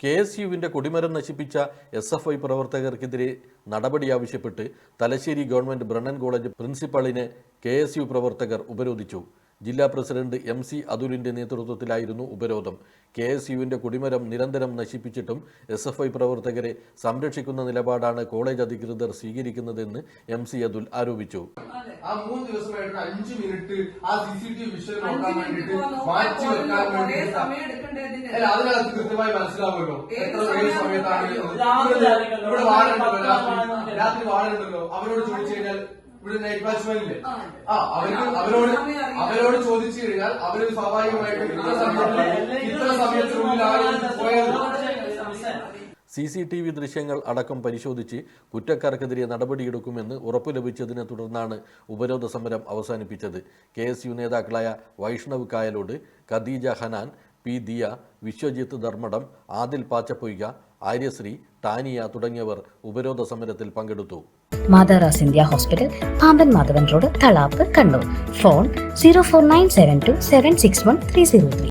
K S യുവിന്റെ കൊടിമരം നശിപ്പിച്ച S F I പ്രവർത്തകർക്കെതിരെ നടപടി ആവശ്യപ്പെട്ട് തലശ്ശേരി ഗവൺമെന്റ് ബ്രണ്ണൻ കോളേജ് പ്രിൻസിപ്പളിനെ കെ എസ് യു പ്രവർത്തകർ ഉപരോധിച്ചു. ജില്ലാ പ്രസിഡന്റ് എം സി അതുലിന്റെ നേതൃത്വത്തിലായിരുന്നു ഉപരോധം. കെ എസ് യുവിന്റെ കൊടിമരം നിരന്തരം നശിപ്പിച്ചിട്ടും എസ് എഫ് ഐ പ്രവർത്തകരെ സംരക്ഷിക്കുന്ന നിലപാടാണ് കോളേജ് അധികൃതർ സ്വീകരിക്കുന്നതെന്ന് എം സി അതുൽ ആരോപിച്ചു. ആ മൂന്ന് ദിവസമായിട്ട് അഞ്ചു മിനിറ്റ് ആ C C T V visual നോക്കാൻ വേണ്ടിട്ട് മാറ്റി വെക്കാൻ വേണ്ടിട്ട് അല്ല അതിനകത്ത് കൃത്യമായി മനസ്സിലാവുമല്ലോ. എത്ര സമയത്താണ് ഇവിടെ- പത്ത് രാത്രി. മണിയാകുമ്പോൾ അവരോട് ചോദിച്ചു കഴിഞ്ഞാൽ ഇവിടെ നൈറ്റ് വാച്ച്മാൻ ഇല്ലേ ആ, അവർക്ക് അവരോട് അവരോട് ചോദിച്ചു കഴിഞ്ഞാൽ അവർ സ്വാഭാവികമായിട്ടും ഇത്ര സമയത്ത് ഇത്ര സമയത്തിനുള്ളിൽ പോയത് സി സി ടി വി ദൃശ്യങ്ങൾ അടക്കം പരിശോധിച്ച് കുറ്റക്കാർക്കെതിരെ നടപടിയെടുക്കുമെന്ന് ഉറപ്പു ലഭിച്ചതിനെ തുടർന്നാണ് ഉപരോധ സമരം അവസാനിപ്പിച്ചത്. കെ എസ് യു നേതാക്കളായ വൈഷ്ണവ് കായലോട് ഖദീജ ഹനാൻ പി ദിയ വിശ്വജിത്ത് ധർമ്മടം ആദിൽ പാച്ചപ്പൊയ്ക ആര്യശ്രീ ടാനിയ തുടങ്ങിയവർ ഉപരോധ സമരത്തിൽ പങ്കെടുത്തു. മാതാറാസ് India hospital Pamban Madhavan road Thalap Kannur. Phone zero four nine seven two seven six one three zero three